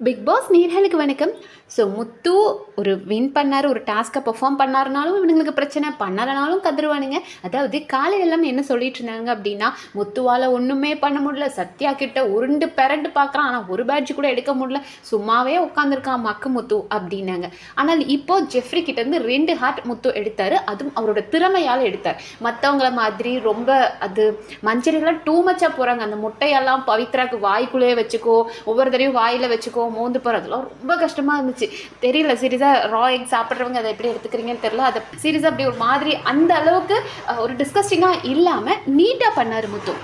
Big pass நேர்களுக்கு வணக்கம். So முத்து ஒரு வின் பண்ணார் ஒரு டாஸ்க்கை பெர்ஃபார்ம் பண்ணாருனாலும் இவனுங்களுக்கு பிரச்சனை பண்ணலனாலும் கதருவானுங்க அதாவது காலையில் எல்லாம் என்ன சொல்லிட்டு இருந்தாங்க அப்படின்னா முத்துவால் ஒன்றுமே பண்ண முடியல சத்யா கிட்ட உருண்டு பெரண்டு பார்க்குறான் ஆனால் ஒரு பேட்ச் கூட எடுக்க முடியல. சும்மாவே உட்காந்துருக்கான் மக்கு முத்து அப்படின்னாங்க. ஆனால் இப்போ ஜெஃப்ரி கிட்டேருந்து ரெண்டு ஹார்ட் முத்து எடுத்தார் அதுவும் அவரோட திறமையால் எடுத்தார். மற்றவங்கள மாதிரி ரொம்ப அது மஞ்சரிலாம் டூ மச்சாக போகிறாங்க அந்த முட்டையெல்லாம் பவித்ராக்கு வாய்க்குள்ளேயே வச்சுக்கோ ஒவ்வொரு தடவையும் வாயில் வச்சுக்கோ மோந்து போகிற அதெல்லாம் ரொம்ப கஷ்டமாக இருந்துச்சு. தெரியல சீரியஸாக ரா எக் சாப்பிட்றவங்க அதை எப்படி எடுத்துக்கிறீங்கன்னு தெரியல. அதை சீரியஸாக அப்படி ஒரு மாதிரி அந்த அளவுக்கு ஒரு டிஸ்கஸ்டிங்காக இல்லாமல் நீட்டாக பண்ணார் முத்து.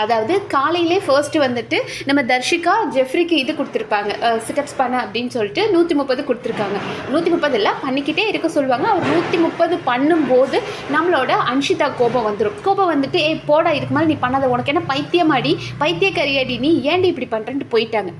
அதாவது காலையிலே ஃபர்ஸ்ட்டு வந்துட்டு நம்ம தர்ஷிகா ஜெஃப்ரிக்கு இது கொடுத்துருப்பாங்க. சிட்டப்ஸ் பண்ண அப்படின்னு சொல்லிட்டு நூற்றி முப்பது கொடுத்துருக்காங்க. நூற்றி முப்பது இல்லை பண்ணிக்கிட்டே இருக்க சொல்லுவாங்க. அவர் நூற்றி முப்பது பண்ணும்போது நம்மளோட அன்ஷிதா கோபம் வந்துடும் கோபம் வந்துட்டு ஏ போடா இதுக்கு மேலே நீ பண்ணாத. உனக்கு என்ன பைத்தியமாடி? பைத்தியக்கரியாடி. நீ ஏன்டி இப்படி பண்ணுறேன்ட்டு போயிட்டாங்க.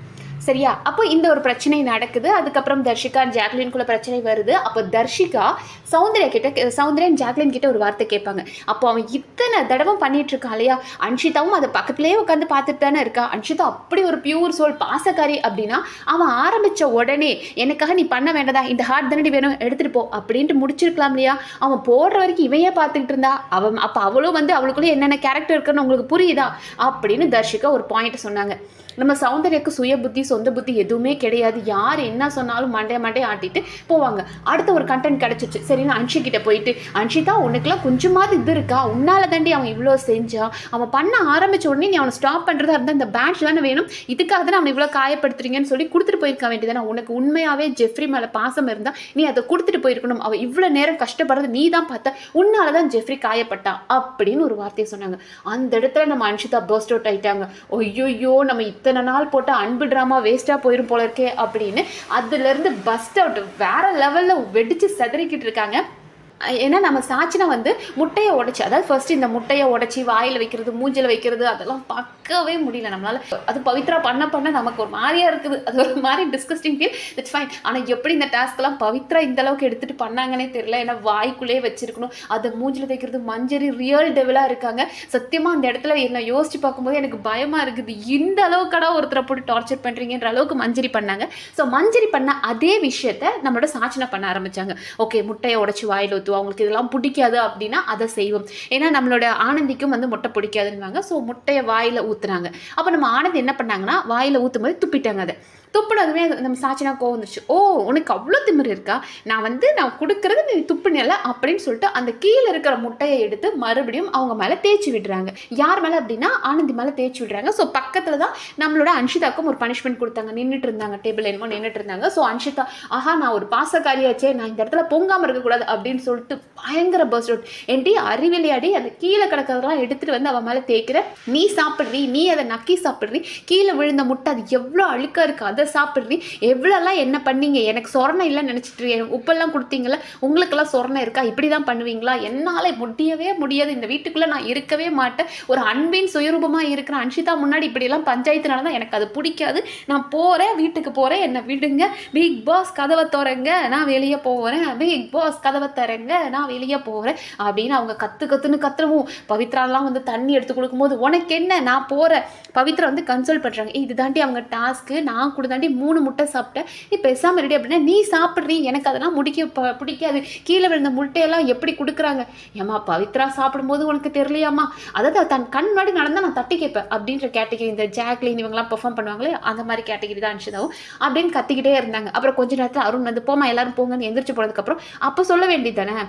சரியா? அப்போ இந்த ஒரு பிரச்சனை நடக்குது. அதுக்கப்புறம் தர்ஷிகா ஜாக்லின்குள்ள பிரச்சனை வருது. அப்போ தர்ஷிகா சௌந்தர்யா கிட்ட சௌந்தர்யன் ஜாக்லின் கிட்ட ஒரு வார்த்தை கேட்பாங்க. அப்போ அவன் இத்தனை தடவை பண்ணிட்டு இருக்கான் இல்லையா? அன்ஷிதாவும் அதை பக்கத்துலேயே உட்காந்து பார்த்துட்டு தானே இருக்கா? அன்ஷிதா அப்படி ஒரு பியூர் சோல் பாசக்காரி அப்படின்னா அவன் ஆரம்பித்த உடனே எனக்காக நீ பண்ண வேண்டதா? இந்த ஹார்ட் தானடி வேணும்? எடுத்துட்டு போ அப்படின்ட்டு முடிச்சிருக்கலாம் இல்லையா? அவன் போடுற வரைக்கும் இவையே பார்த்துக்கிட்டு இருந்தா? அவன் அப்போ அவளும் வந்து அவளுக்குள்ளே என்னென்ன கேரக்டர் இருக்குன்னு உங்களுக்கு புரியுதா? அப்படின்னு தர்ஷிகா ஒரு பாயிண்ட் சொன்னாங்க. நம்ம சௌந்தர்யாக்கு சுய புத்தி சொந்த புத்தி எதுவுமே கிடையாது. யார் என்ன சொன்னாலும் மண்டே மண்டே ஆட்டிட்டு போவாங்க. அடுத்த ஒரு கண்டென்ட் கிடச்சிச்சு. சரின்னு அன்ஷி கிட்ட போயிட்டு அன்ஷிதா உனக்குலாம் கொஞ்சமாவது இது இருக்கா? உன்னால தாண்டி அவன் இவ்வளோ செஞ்சான் அவன் பண்ண ஆரம்பிச்ச உடனே நீ அவனை ஸ்டாப் பண்ணுறதா இருந்தால் இந்த பேட்ச் தானே வேணும்? இதுக்காக தான் அவனை இவ்வளோ காயப்படுத்துறீங்கன்னு சொல்லி கொடுத்துட்டு போயிருக்க வேண்டியதானே உனக்கு உண்மையாகவே ஜெஃப்ரி மேலே பாசம் இருந்தால் நீ அதை கொடுத்துட்டு போயிருக்கணும். அவன் இவ்வளோ நேரம் கஷ்டப்படுறது நீ தான் பார்த்த. உன்னால தான் ஜெஃப்ரி காயப்பட்டான் அப்படின்னு ஒரு வார்த்தையை சொன்னாங்க. அந்த இடத்துல நம்ம அன்ஷிதா பர்ஸ்ட் அவுட் ஆயிட்டாங்க. ஐயோ நம்ம இத்தனை நாள் போட்ட அன்பு ட்ராமா வேஸ்ட்டாக போயிரும் போல இருக்கே அப்படின்னு அதுலேருந்து பஸ்ட் அவுட் வேற லெவலில் வெடித்து செதறிக்கிட்டு இருக்காங்க. ஏன்னா நம்ம சாச்சினா வந்து முட்டையை உடைச்சி அதாவது ஃபர்ஸ்ட் இந்த முட்டையை உடைச்சி வாயில் வைக்கிறது மூஞ்சில் வைக்கிறது அதெல்லாம் பார்க்கவே முடியல நம்மளால. அது பவித்ரா பண்ண பண்ண நமக்கு ஒரு மாதிரியா இருக்குது. அது ஒரு மாதிரி டிஸ்கஸ்டிங் ஃபீல் இட்ஸ் ஃபைன் ஆனால் எப்படி இந்த டாஸ்க்லாம் பவித்ரா இந்த அளவுக்கு எடுத்துட்டு பண்ணாங்கன்னே தெரியல. ஏன்னா வாய்க்குள்ளேயே வச்சிருக்கணும். அதை மூஞ்சில் வைக்கிறது மஞ்சரி ரியல் டெவலாக இருக்காங்க. சத்தியமா அந்த இடத்துல என்ன யோசிச்சு பார்க்கும்போது எனக்கு பயமா இருக்குது. இந்த அளவுக்கடா ஒருத்தரை போட்டு டார்ச்சர் பண்ணுறீங்கன்ற அளவுக்கு மஞ்சரி பண்ணாங்க. ஸோ மஞ்சரி பண்ண அதே விஷயத்த நம்மளோட சாச்சனை பண்ண ஆரம்பிச்சாங்க. ஓகே முட்டையை உடைச்சி வாயில் ஊற்றுவோம் அவங்களுக்கு இதெல்லாம் பிடிக்காது அப்படின்னா அதை செய்வோம். ஏன்னா நம்மளோட ஆனந்திக்கும் வந்து முட்டை பிடிக்காதுன்னுவாங்க. ஸோ முட்டையை வாயில் ஊற்றுனாங்க அப்போ நம்ம ஆனந்த் என்ன பண்ணாங்கன்னா வாயில் ஊற்றும் போது துப்பிட்டாங்க அதை. துப்புனதுமே அது நம்ம சாச்சினா கோவம் வந்துருச்சு. ஓ உனக்கு அவ்வளோ திமிர் இருக்கா? நான் வந்து நான் கொடுக்கறது நீ துப்புனல அப்படின்னு சொல்லிட்டு அந்த கீழே இருக்கிற முட்டையை எடுத்து மறுபடியும் அவங்க மேலே தேய்ச்சி விடுறாங்க. யார் மேலே அப்படின்னா ஆனந்தி மேலே தேய்ச்சி விடுறாங்க. ஸோ பக்கத்தில் தான் நம்மளோட அன்ஷிதாக்கும் ஒரு பனிஷ்மெண்ட் கொடுத்தாங்க. நின்றுட்டு இருந்தாங்க. டேபிள் என்னமோ நின்றுட்டு இருந்தாங்க. ஸோ அன்ஷிதா ஆஹா நான் ஒரு பாசக்காரியாச்சே. நான் இந்த இடத்துல பொங்காமல் இருக்கக்கூடாது. அப்படின்னு சொல்லிட்டு பயங்கர பர்ஸ்ட் அவுட் என்டி அறிவிலையாடி அந்த கீழே கிடக்கிறதெல்லாம் எடுத்துகிட்டு வந்து அவன் மேலே தேய்க்கிற? நீ சாப்பிட்றீ நீ அதை நக்கி சாப்பிட்றீ. கீழே விழுந்த முட்டை அது எவ்வளோ அழுக்காக இருக்கு? அதை சாப்பிட்றீ? எவ்வளோலாம் என்ன பண்ணீங்க? எனக்கு சொரணை இல்லைன்னு நினச்சிட்டு உப்பெல்லாம் கொடுத்தீங்களா உங்களுக்கெல்லாம் சொரணை இருக்கா? இப்படி தான் பண்ணுவீங்களா? என்னால் முடியவே முடியாது. இந்த வீட்டுக்குள்ளே நான் இருக்கவே மாட்டேன். ஒரு அன்பின் சுயரூபமாக இருக்கிற அன்ஷிதா முன்னாடி இப்படியெல்லாம் பஞ்சாயத்துனால தான் எனக்கு அது பிடிக்காது. நான் போகிறேன் வீட்டுக்கு போகிறேன் என்னை விடுங்க. பிக் பாஸ் கதவை திறங்க. நான் வெளியே போகிறேன் பிக் பாஸ் கதவை திறங்க. நான் வெளியே போகிறேன் அப்படின்னு அவங்க கற்று கற்றுன்னு கத்துறவும் பவித்ராலாம் வந்து தண்ணி எடுத்து கொடுக்கும்போது உனக்கு என்ன? நான் போகிறேன் பவித்ரா வந்து கன்சல்ட் பண்ணுறாங்க இதுதாண்டி அவங்க டாஸ்க்கு நான் கூட தாண்டி மூணு முட்டை சாப்பிட்டேன். நீ பேசாமல் ரெடி அப்படின்னா நீ சாப்பிட்றீ. எனக்கு அதெல்லாம் முடிக்க பிடிக்காது. கீழே விழுந்த முட்டையெல்லாம் எப்படி கொடுக்குறாங்க? ஏம்மா பவித்ரா சாப்பிடும்போது உனக்கு தெரியலையாம்மா? அதாவது தன் கண் முன்னாடி நடந்தால் நான் தட்டி கேட்பேன். அப்படின்ற கேட்டகிரி இந்த ஜாக்லின் இவங்கெல்லாம் பெர்ஃபார்ம் பண்ணுவாங்களே அந்த மாதிரி கேட்டகிரி தான் அனுஷிதாவும். அப்படின்னு கத்திக்கிட்டே இருந்தாங்க. அப்புறம் கொஞ்ச நேரத்தில் அருண் வந்து போமா எல்லாரும் போங்கன்னு எந்திரிச்சு போனதுக்கப்புறம் அப்போ சொல்ல வேண்டியது தானே?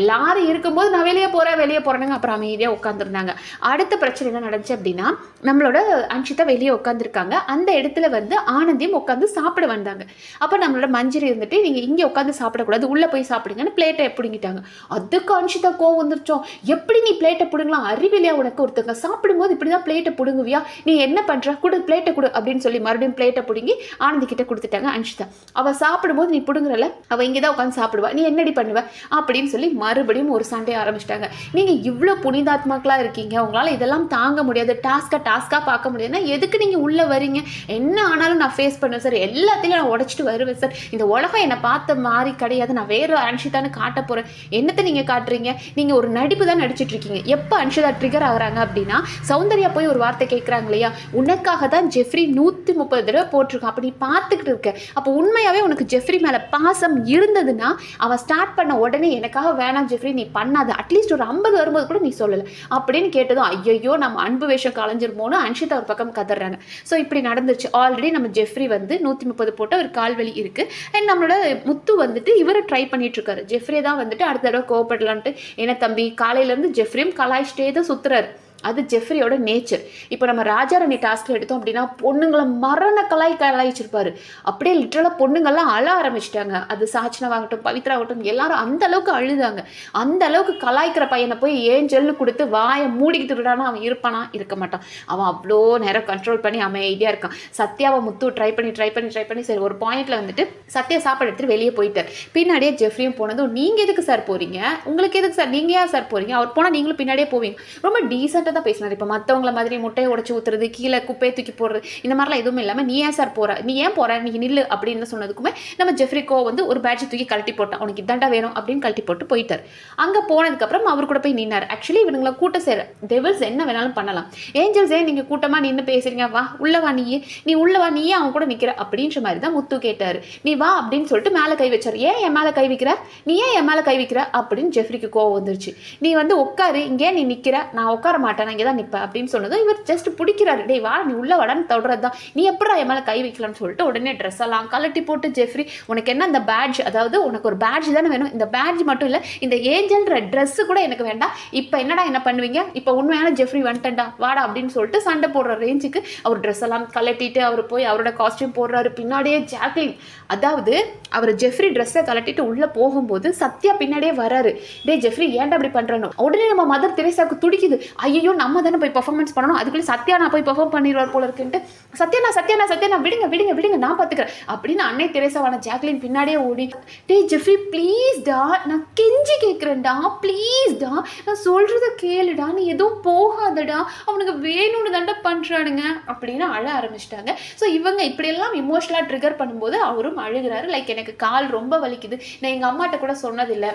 எல்லாரும் இருக்கும்போது நான் வெளியே போகிறேன் வெளியே போகிறேனுங்க அப்புறம் அமைதியாக உட்காந்துருந்தாங்க அடுத்த பிரச்சனை என்ன நடந்துச்சு அப்படின்னா நம்மளோட அன்ஷிதா வெளியே உட்காந்துருக்காங்க அந்த இடத்துல வந்து ஆனந்தியும் உட்காந்து சாப்பிட வந்தாங்க. அப்போ நம்மளோட மஞ்சரி இருந்துட்டு நீங்கள் இங்கே உட்காந்து சாப்பிடக்கூடாது உள்ளே போய் சாப்பிடுங்கன்னு பிளேட்டை பிடுங்கிட்டாங்க. அதுக்கு அன்ஷிதா கோவம் வந்துருச்சோம் எப்படி நீ பிளேட்டை பிடுங்கலாம்? அறிவிலையா உனக்கு ஒருத்தங்க? சாப்பிடும்போது இப்படி தான் பிளேட்டை பிடுங்குவியா? நீ என்ன பண்ணுற கொடு பிளேட்டை கொடு அப்படின்னு சொல்லி மறுபடியும் பிளேட்டை பிடுங்கி ஆனந்தி கிட்ட கொடுத்துட்டாங்க அன்ஷிதா. அவள் சாப்பிடும்போது நீ பிடுங்குறல அவள் இங்கே தான் உட்காந்து சாப்பிடுவா. நீ என்னடி பண்ணுவ? அப்படின்னு சொல்லி மறுபடியும் ஒரு சண்டையை ஆரம்பிச்சிட்டாங்க. நீங்கள் இவ்வளோ புனிதாத்மாக்களாக இருக்கீங்க. உங்களால் இதெல்லாம் தாங்க முடியாது. டாஸ்க்காக டாஸ்க்காக பார்க்க முடியாதுன்னா எதுக்கு நீங்கள் உள்ளே வரீங்க? என்ன ஆனாலும் நான் ஃபேஸ் பண்ணுவேன் சார் எல்லாத்தையும் நான் உடச்சிட்டு வருவேன் சார் இந்த உலகம் என்னை பார்த்த மாதிரி கிடையாது. நான் வேறு அன்ஷிதான்னு காட்ட போகிறேன் என்னத்தை நீங்கள் காட்டுறீங்க? நீங்கள் ஒரு நடிப்பு தான் நடிச்சிட்டு இருக்கீங்க. எப்போ அன்ஷிதா ட்ரிகர் ஆகிறாங்க அப்படின்னா சௌந்தர்யா போய் ஒரு வார்த்தை கேட்குறாங்க இல்லையா? உனக்காக தான் ஜெஃப்ரி நூற்றி முப்பது தடவை போட்டிருக்கான். அப்படி பார்த்துக்கிட்டு இருக்க. அப்போ உண்மையாகவே உனக்கு ஜெஃப்ரி மேலே பாசம் இருந்ததுன்னா அவன் ஸ்டார்ட் பண்ண உடனே எனக்காக வேணாம் ஜெஃப்ரி நீ பண்ணாத. அட்லீஸ்ட் ஒரு ஐம்பது வரும்போது கூட நீ சொல்லலை. அப்படின்னு கேட்டதும் ஐயையோ நம்ம அன்பு வேஷம் கலைஞ்சிருமோன்னு அன்ஷிதா ஒரு பக்கம் கதறாங்க. ஸோ இப்படி நடந்துச்சு. ஆல்ரெடி நம்ம ஜெஃப்ரி வந்து நூற்றி முப்பது போட்டு ஒரு கால்வலி இருக்குது அண்ட் நம்மளோட முத்து வந்துட்டு இவரை ட்ரை பண்ணிட்டு இருக்காரு ஜெஃப்ரி தான் வந்துட்டு அடுத்த தடவை கோவப்படலான்ட்டு. ஏன்னா தம்பி காலையிலேருந்து ஜெஃப்ரியும் கலாய்ச்சிட்டே தான் சுற்றுறாரு அது ஜெஃப்ரியோட நேச்சர். இப்போ நம்ம ராஜாராணி டாஸ்கில் எடுத்தோம் அப்படின்னா பொண்ணுங்களை மரண கலாய் கலாய்ச்சிருப்பாரு. அப்படியே லிட்டரலாக பொண்ணுங்கள்லாம் அழ ஆரம்பிச்சிட்டாங்க. அது சாச்சனவாகட்டும் பவித்ராகட்டும் எல்லாரும் அந்த அளவுக்கு அழுதாங்க. அந்த அளவுக்கு கலாய்க்கிற பையனை போய் ஏஞ்சல்னு கொடுத்து வாயை மூடிக்கிட்டு விடானா அவன் இருப்பானா? இருக்க மாட்டான். அவன் அவ்வளோ நேரம் கண்ட்ரோல் பண்ணி அமைதியாக இருக்கான். சத்யாவை முத்து ட்ரை பண்ணி ட்ரை பண்ணி ட்ரை பண்ணி சரி ஒரு பாயிண்டில் வந்துட்டு சத்யா சாப்பாடு எடுத்துட்டு வெளியே போயிட்டார். பின்னாடியே ஜெஃப்ரியும் போனதும் நீங்கள் எதுக்கு சார் போகிறீங்க உங்களுக்கு எதுக்கு சார் நீங்கள் ஏன் சார் போகிறீங்க அவர் போனால் நீங்களும் பின்னாடியே போவீங்க. ரொம்ப டீசெண்டாக தான் பேசினார். இப்போ மற்றவங்கள மாதிரி முட்டையை உடச்சி ஊற்றுறது கீழே குப்பையை தூக்கி போடுறது இந்த மாதிரிலாம் எதுவுமே இல்லாமல் நீ ஏன் சார் போற? நீ ஏன் போகிற நீ நில்லு அப்படின்னு சொன்னதுக்குமே நம்ம ஜெஃப்ரிகோ வந்து ஒரு பேட்ச் தூக்கி கழட்டி போட்டான். உனக்கு இதாண்டா வேணும் அப்படின்னு கழட்டி போட்டு போயிட்டார். அங்கே போனதுக்கப்புறம் அவர் கூட போய் நின்னார். ஆக்சுவலி இவனுங்களை கூட்ட சேர டெவில்ஸ் என்ன வேணாலும் பண்ணலாம். ஏஞ்சல்ஸ் ஏன் நீங்கள் கூட்டமாக நின்று பேசுறீங்க? வா உள்ள வா நீயே நீ உள்ள வா நீயே அவன் கூட நிற்கிற அப்படின்ற மாதிரி தான் முத்து கேட்டார். நீ வா அப்படின்னு சொல்லிட்டு மேலே கை வச்சார். ஏன் என் மேலே கை வைக்கிற? நீ ஏன் என் மேலே கை வைக்கிற? அப்படின்னு ஜெஃப்ரிக்கு கோவம் வந்துருச்சு. நீ வந்து உட்காரு. இங்கே நீ நிற்கிற நான் உட்கார மாட்டேன். நான் இங்கே தான் நிற்பேன் அப்படின்னு சொன்னதும் இவர் ஜஸ்ட் பிடிக்கிறாரு. டேய் வா நீ உள்ள வடன்னு தொடர்றது தான் நீ எப்படா என் மேலே கை வைக்கலாம்னு சொல்லிட்டு உடனே ட்ரெஸ் எல்லாம் கலட்டி போட்டு ஜெஃப்ரி உனக்கு என்ன அந்த பேட்ஜ் அதாவது உனக்கு ஒரு பேட்ஜ் தானே வேணும். இந்த பேட்ஜ் மட்டும் இல்லை இந்த ஏஞ்சல்ன்ற ட்ரெஸ்ஸு கூட எனக்கு வேண்டாம். இப்போ என்னடா என்ன பண்ணுவீங்க? இப்போ உண்மையான ஜெஃப்ரி வந்துட்டேன்டா. வாடா அப்படின்னு சொல்லிட்டு சண்டை போடுற ரேஞ்சுக்கு அவர் ட்ரெஸ் எல்லாம் கலட்டிட்டு அவர் போய் அவரோட காஸ்டியூம் போடுறாரு. பின்னாடியே ஜாக்லின். அதாவது அவர் ஜெஃப்ரி ட்ரெஸ்ஸை கலட்டிட்டு உள்ளே போகும்போது சத்யா பின்னாடியே வராரு. டேய் ஜெஃப்ரி ஏன்டா அப்படி பண்ணுறனோ உடனே நம்ம மதர் தெரேசாவுக்கு துடிக்குது. ஐயோ நம்ம தானே போய் பர்ஃபார்மன்ஸ் பண்ணணும். அதுக்குள்ளே சத்யா நான் போய் பெர்ஃபார்ம் பண்ணிடுவார் போல இருக்குன்ட்டு. சத்யானா சத்யானா சத்யானா விடுங்க விடுங்க விடுங்க நான் பார்த்துக்கிறேன். அப்படின்னு அன்னை தெரேசாவான ஜாக்லின் பின்னாடியே ஓடி டே ஜெஃப்ரி ப்ளீஸ்டா நான் கெஞ்சி கேட்குறேன்டா ப்ளீஸ்டா நான் சொல்கிறத கேளுடா நீ எதுவும் போகாதடா அவனுக்கு வேணும்னு தாண்டா பண்ணுறானுங்க அப்படின்னு அழ ஆரம்பிச்சிட்டாங்க. ஸோ இவங்க இப்படியெல்லாம் இமோஷனலாக ட்ரிகர் பண்ணும்போது அவரும் அழுகிறாரு. லைக் எனக்கு கால் ரொம்ப வலிக்குது. நான் எங்கள் அம்மாட்ட கூட சொன்னதில்லை.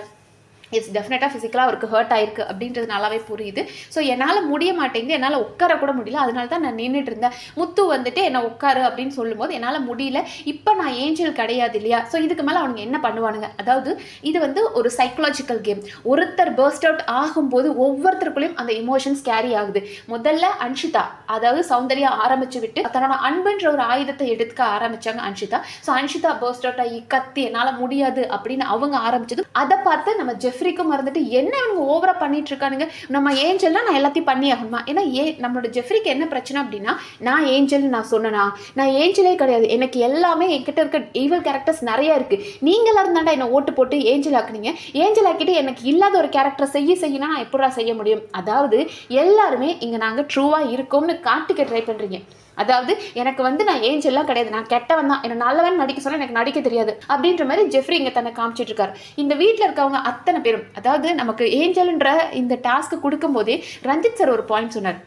இட்ஸ் டெஃபினட்டாக ஃபிசிக்கலாக அவருக்கு ஹர்ட் ஆயிருக்கு அப்படின்றது நல்லாவே புரியுது. ஸோ என்னால் முடிய மாட்டேங்குது என்னால் உட்கார கூட முடியல. அதனால தான் நான் நின்றுட்டு இருந்தேன். முத்து வந்துட்டு என்னை உட்காரு அப்படின்னு சொல்லும்போது என்னால் முடியல. இப்போ நான் ஏஞ்சல் கிடையாது இல்லையா? ஸோ இதுக்கு மேலே அவனுங்க என்ன பண்ணுவானுங்க? அதாவது இது வந்து ஒரு சைக்கலாஜிக்கல் கேம் ஒருத்தர் பர்ஸ்ட் அவுட் ஆகும்போது ஒவ்வொருத்தருக்குள்ளேயும் அந்த இமோஷன்ஸ் கேரி ஆகுது. முதல்ல அன்ஷிதா அதாவது சௌந்தர்யா ஆரம்பிச்சு விட்டு தன்னோட அன்புன்ற ஒரு ஆயுதத்தை எடுத்துக்க ஆரம்பிச்சாங்க Anshitha. So Anshitha first out ஆகி கத்தி என்னால் முடியாது அப்படின்னு அவங்க ஆரம்பிச்சது அதை பார்த்து நம்ம ஜெஃப்ரிக்கும் மறந்துட்டு என்ன இவங்க ஓவராக பண்ணிட்டு இருக்கானுங்க? நம்ம ஏஞ்சல்னா நான் எல்லாத்தையும் பண்ணி ஆகணுமா? ஏன்னா ஏ நம்மளோட ஜெஃப்ரிக்கு என்ன பிரச்சனை அப்படின்னா நான் ஏஞ்சல் நான் சொன்னனா? நான் ஏஞ்சலே கிடையாது. எனக்கு எல்லாமே என்கிட்ட இருக்க ஈவல் கேரக்டர்ஸ் நிறைய இருக்கு. நீங்களாக இருந்தாண்டா என்னை என்ன ஓட்டு போட்டு ஏஞ்சல் ஆக்குனீங்க? ஏஞ்சல் ஆக்கிட்டு எனக்கு இல்லாத ஒரு கேரக்டர் செய்ய செய்யணும் நான் எப்படா செய்ய முடியும்? அதாவது எல்லாருமே இங்கே நாங்கள் ட்ரூவாக இருக்கோம்னு காட்டிக்க ட்ரை பண்ணுறீங்க அதாவது எனக்கு வந்து நான் ஏஞ்சல்லாம் கிடையாது. நான் கெட்டவன் தான். என்ன நல்லவன் நடிக்க சொன்னா எனக்கு நடிக்க தெரியாது. அப்படின்ற மாதிரி ஜெஃப்ரி இங்க தன்னை காமிச்சிட்டு இருக்காரு. இந்த வீட்டில் இருக்கவங்க அத்தனை பேரும் அதாவது நமக்கு ஏஞ்சல்ன்ற இந்த டாஸ்க்கு கொடுக்கும் போதே ரஞ்சித் சார் ஒரு பாயிண்ட் சொன்னார்.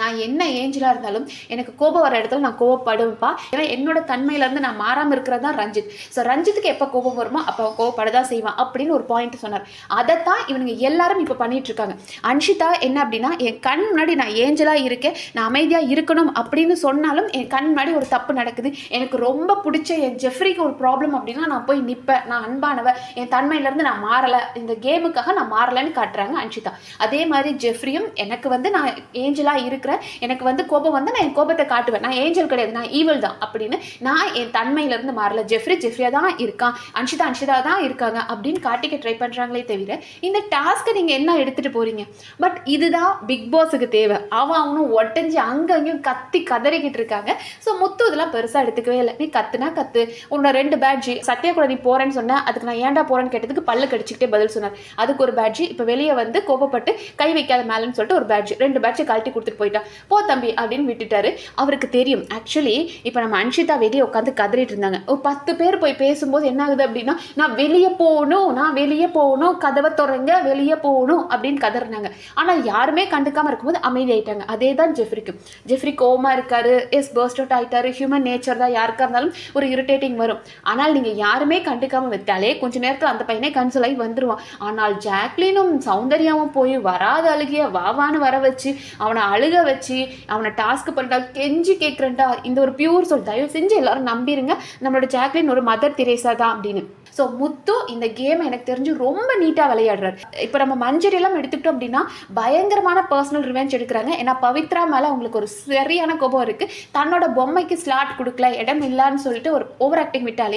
நான் என்ன ஏஞ்சலாக இருந்தாலும் எனக்கு கோபம் வர இடத்துல நான் கோவப்படுவேன்ப்பா. ஏன்னா என்னோட தன்மையிலேருந்து நான் மாறாமல் இருக்கிறது தான் ரஞ்சித். ஸோ ரஞ்சித்துக்கு எப்போ கோபம் வருமோ அப்போ கோவப்படதான் செய்வான் அப்படின்னு ஒரு பாயிண்ட் சொன்னார். அதைத்தான் இவனுங்க எல்லாரும் இப்போ பண்ணிட்டு இருக்காங்க. அன்ஷிதா என்ன அப்படின்னா என் கண் முன்னாடி நான் ஏஞ்சலாக இருக்கேன் நான் அமைதியாக இருக்கணும் அப்படின்னு சொன்னாலும் என் கண் முன்னாடி ஒரு தப்பு நடக்குது. எனக்கு ரொம்ப பிடிச்ச என் ஜெஃப்ரிக்கு ஒரு ப்ராப்ளம் அப்படின்னா நான் போய் நிற்பேன் நான் அன்பானவ. என் தன்மையிலேருந்து நான் மாறலை. இந்த கேமுக்காக நான் மாறலைன்னு காட்டுறாங்க அன்ஷிதா. அதே மாதிரி ஜெஃப்ரியும் எனக்கு வந்து நான் ஏஞ்சலாக இருக்கிறேன். எனக்கு வந்து கோபம் வந்து நான் என் கோபத்தை காட்டுவேன். நான் ஏஞ்சல் கிடையாது. நான் ஈவல் தான். அப்படின்னு நான் என் தன்மையிலேருந்து மாறல. ஜெஃப்ரி ஜெஃப்ரியா தான் இருக்கான். அன்ஷிதா அன்ஷிதா தான் இருக்காங்க அப்படின்னு காட்டிக்க ட்ரை பண்ணுறாங்களே தவிர இந்த டாஸ்க்கை நீங்கள் என்ன எடுத்துகிட்டு போகிறீங்க பட் இதுதான் பிக் பாஸுக்கு தேவை. அவன் அவனும் ஒட்டஞ்சு அங்கங்கேயும் கத்தி கதறிக்கிட்டு இருக்காங்க. ஸோ முத்து இதெல்லாம் பெருசாக எடுத்துக்கவே இல்லை. நீ கத்துனா கத்து. உன்னோட ரெண்டு பேட்ஜி சத்யா கூட நீ போறேன்னு சொன்ன அதுக்கு நான் ஏன்டா போகிறேன்னு கேட்டதுக்கு பல்லு கடிச்சிக்கிட்டே பதில் சொன்னார். அதுக்கு ஒரு பேட்ஜ் இப்போ வெளியே வந்து கோபப்பட்டு கை வைக்காத மேலேன்னு சொல்லிட்டு ஒரு பேட்ஜ் ரெண்டு பேட்ச்சை கழட்டி கொடுத்துட்டு போயிட்டார் போயிட்டா போ தம்பி அப்படின்னு விட்டுட்டாரு. அவருக்கு தெரியும். ஆக்சுவலி இப்போ நம்ம அன்ஷிதா வெளியே உட்காந்து கதறிட்டு இருந்தாங்க. ஒரு பத்து பேர் போய் பேசும்போது என்ன ஆகுது அப்படின்னா நான் வெளியே போகணும் நான் வெளியே போகணும் கதவை தொடங்க வெளியே போகணும் அப்படின்னு கதறினாங்க. ஆனால் யாருமே கண்டுக்காமல் இருக்கும்போது அமைதியாயிட்டாங்க. அதே தான் ஜெஃப்ரிக்கு ஜெஃப்ரி கோமா இருக்காரு. எஸ் பர்ஸ்ட் அவுட் ஆகிட்டாரு ஹியூமன் நேச்சர் தான் யாருக்கா இருந்தாலும் ஒரு இரிட்டேட்டிங் வரும். ஆனால் நீங்கள் யாருமே கண்டுக்காமல் விட்டாலே கொஞ்ச நேரத்தில் அந்த பையனே கன்சல் ஆகி வந்துருவான். ஆனால் ஜாக்லினும் சௌந்தர்யாவும் போய் வராத அழுகிய வாவான்னு வர வச்சு அவனை அழுக வச்சு அவனை டாஸ்க் பண்ணிட்டா கெஞ்சி கேட்குறேன்டா இந்த ஒரு பியூர் சொல் தயவு செஞ்சு எல்லாரும் நம்பிடுங்க நம்மளோட ஜாக்லின் ஒரு மதர் தெரேசா தான் அப்படின்னு. ஸோ முத்து இந்த கேம் எனக்கு தெரிஞ்சு ரொம்ப நீட்டாக விளையாடுறாரு. இப்போ நம்ம மஞ்சரி எல்லாம் எடுத்துக்கிட்டோம் அப்படின்னா பயங்கரமான பர்சனல் ரிவெஞ்ச் எடுக்கிறாங்க. ஏன்னா பவித்ரா மேலே அவங்களுக்கு ஒரு சரியான கோபம் இருக்குது தன்னோட பொம்மைக்கு ஸ்லாட் கொடுக்கல இடம் இல்லைன்னு சொல்லிட்டு ஒரு ஓவர் ஆக்டிங் விட்டா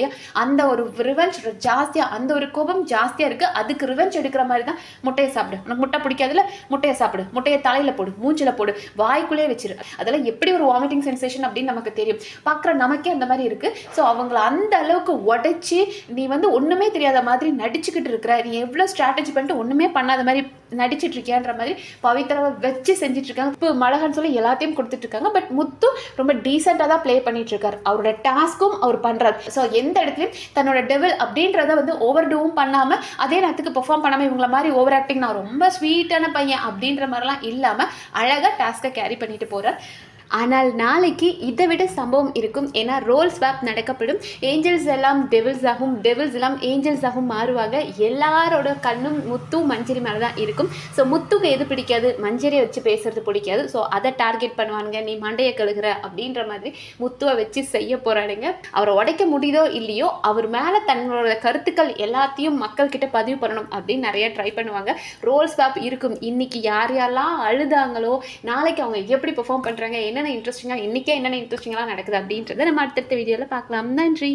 அந்த ஒரு ரிவெஞ்ச் ஜாஸ்தியாக அந்த ஒரு கோபம் ஜாஸ்தியாக இருக்குது அதுக்கு ரிவெஞ்ச் எடுக்கிற மாதிரி தான் முட்டையை சாப்பிடு. உனக்கு முட்டை பிடிக்காதுல முட்டையை சாப்பிடு. முட்டையை தலையில் போடு மூஞ்சில் போடு. வாய்க்குள்ளே வச்சிரு. அதெல்லாம் எப்படி ஒரு வாமிட்டிங் சென்சேஷன் அப்படின்னு நமக்கு தெரியும். பார்க்குற நமக்கே அந்த மாதிரி இருக்குது ஸோ அவங்கள அந்த அளவுக்கு உடைச்சி நீ வந்து ஒன்றுமே தெரியாத மாதிரி நடிச்சுக்கிட்டு இருக்கிற நீ எவ்வளோ ஸ்ட்ராட்டஜி பண்ணிட்டு ஒன்றுமே பண்ணாத மாதிரி நடிச்சிட்டு இருக்கியான்ற மாதிரி பவித்ராவை வச்சு செஞ்சுட்டு இருக்காங்க இப்போ மழகன்னு சொல்லி எல்லாத்தையும் கொடுத்துட்டு இருக்காங்க பட் முத்து ரொம்ப டீசெண்டாக தான் ப்ளே பண்ணிட்டு இருக்காரு அவரோட டாஸ்க்கும் அவர் பண்ணுறாரு ஸோ எந்த இடத்துலையும் தன்னோட டெவல் அப்படின்றத வந்து ஓவர் டூவும் பண்ணாமல் அதே நேரத்துக்கு பெர்ஃபார்ம் பண்ணாமல் இவங்கள மாதிரி ஓவர் ஆக்டிங் நான் ரொம்ப ஸ்வீட்டான பையன் அப்படின்ற மாதிரிலாம் இல்லாமல் அழகாக டாஸ்க்கை கேரி பண்ணிட்டு போகிறார் ஆனால் நாளைக்கு இதை விட சம்பவம் இருக்கும். ஏன்னா ரோல் ஸ்வாப் நடக்கப்படும். ஏஞ்சல்ஸ் எல்லாம் டெவில்ஸ் ஆகும். டெவில்ஸ் எல்லாம் ஏஞ்சல்ஸ் ஆகும் மாறுவாங்க. எல்லாரோட கண்ணும் முத்து மஞ்சரி மேலே தான் இருக்கும். ஸோ முத்துக்கு எது பிடிக்காது? மஞ்சரியை வச்சு பேசுறது பிடிக்காது. ஸோ அதை டார்கெட் பண்ணுவானுங்க. நீ மண்டையை கழுகுற அப்படின்ற மாதிரி முத்துவை வச்சு செய்ய போறானுங்க. அவரை உடைக்க முடியுதோ இல்லையோ அவர் மேலே தன்னோட கருத்துக்கள் எல்லாத்தையும் மக்கள் கிட்ட பதிவு பண்ணணும் அப்படின்னு நிறைய ட்ரை பண்ணுவாங்க. ரோல் ஸ்வாப் இருக்கும். இன்னைக்கு யார் யாரெல்லாம் அழுதாங்களோ நாளைக்கு அவங்க எப்படி பெர்ஃபார்ம் பண்ணுறாங்க என்ன என்னென்ன இன்ட்ரெஸ்டிங்காக இன்றைக்கே என்னென்ன இன்ட்ரெஸ்டிங்காக நடக்குது அப்படின்றத நம்ம அடுத்தடுத்த வீடியோவில் பார்க்கலாம். நன்றி.